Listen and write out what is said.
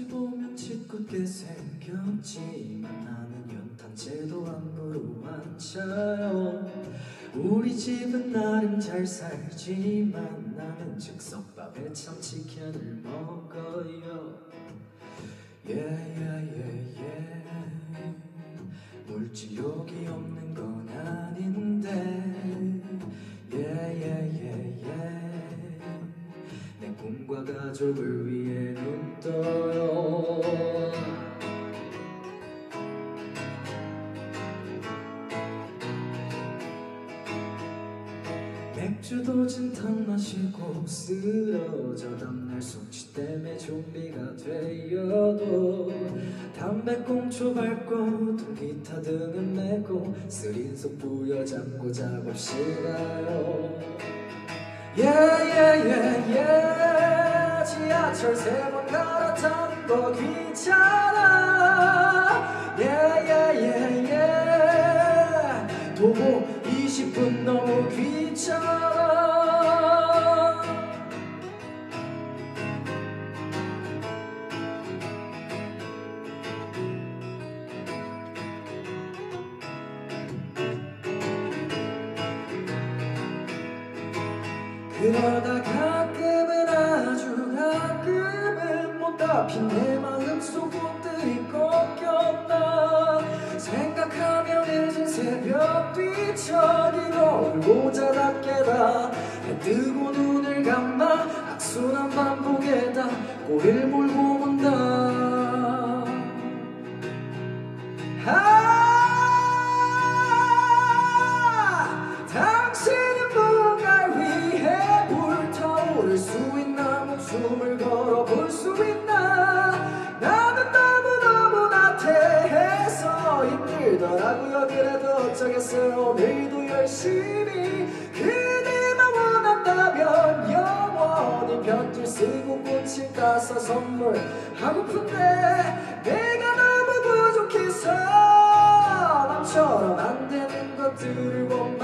어찌 보면 짓궂게 생겼지만 나는 연탄재도 함부로 안 차요. 우리 집은 나름 잘 살지만 나는 즉석밥에 참치캔을 먹어요. 예예예예 물질욕이 없는 건 아닌데. 예예예예 내 꿈과 가족을 위해 눈 떠요 맥주도 진탕 마시고 쓰러져 다음날 숙취 때문에 좀비가 되어도 담배꽁초 밟고 통기타 등은 메고 쓰린 속 부여잡고 작업실 가요 예예예예 지하철 세 번 갈아타는 거 귀찮아 그러다 가끔은 아주 가끔은 못다 핀내 마음속 옷들이 꺾였나. 생각하며 늦은 새벽 뒤척이고 깨다. 해 뜨고 눈을 감아 악순환 반복에다. 꼬리를 몰고 열어볼 수 있나? 나도 너무너무나 태해서 힘들더라고요. 그래도 어쩌겠어요. 오늘도 열심히 그대만 원한다면 영원히 편지 쓰고 꽃을 따서 선물하고픈데 내가 너무 부족해서 남처럼 안 되는 것들을 원